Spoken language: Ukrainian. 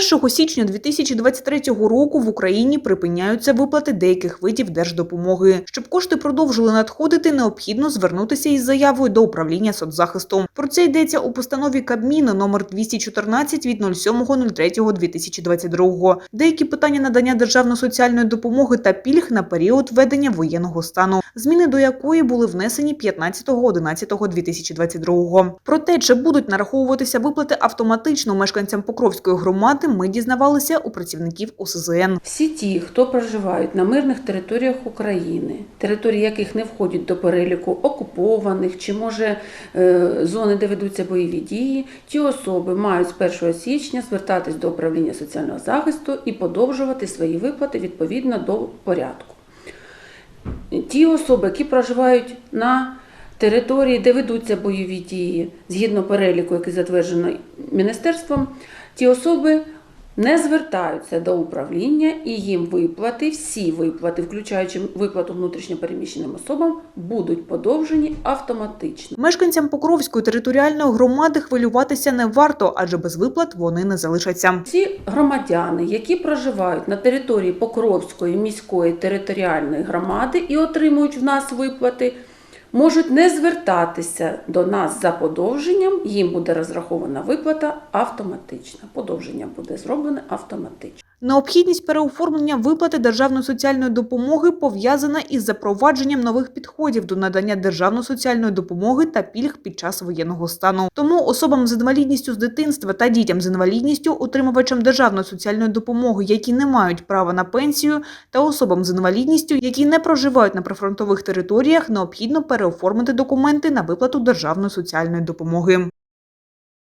З 1 січня 2023 року в Україні припиняються виплати деяких видів держдопомоги. Щоб кошти продовжили надходити, необхідно звернутися із заявою до управління соцзахисту. Про це йдеться у постанові Кабміну номер 214 від 07.03.2022. Деякі питання надання державної соціальної допомоги та пільг на період введення воєнного стану, зміни до якої були внесені 15.11.2022. Про те, чи будуть нараховуватися виплати автоматично мешканцям Покровської громади, ми дізнавалися у працівників ОСЗН. Всі ті, хто проживають на мирних територіях України, території яких не входять до переліку окупованих чи може е, зони, де ведуться бойові дії, ті особи мають з 1 січня звертатись до управління соціального захисту і подовжувати свої виплати відповідно до порядку. Ті особи, які проживають на території, де ведуться бойові дії, згідно переліку, який затверджено міністерством, ті особи не звертаються до управління і їм виплати, всі виплати, включаючи виплату внутрішньопереміщеним особам, будуть подовжені автоматично. Мешканцям Покровської територіальної громади хвилюватися не варто, адже без виплат вони не залишаться. Ці громадяни, які проживають на території Покровської міської територіальної громади і отримують в нас виплати, можуть не звертатися до нас за подовженням, їм буде розрахована виплата автоматично. Подовження буде зроблене автоматично. Необхідність переоформлення виплати державної соціальної допомоги пов'язана із запровадженням нових підходів до надання державної соціальної допомоги та пільг під час воєнного стану. Тому особам з інвалідністю з дитинства та дітям з інвалідністю, отримувачам державної соціальної допомоги, які не мають права на пенсію, та особам з інвалідністю, які не проживають на прифронтових територіях, необхідно переоформити документи на виплату державної соціальної допомоги.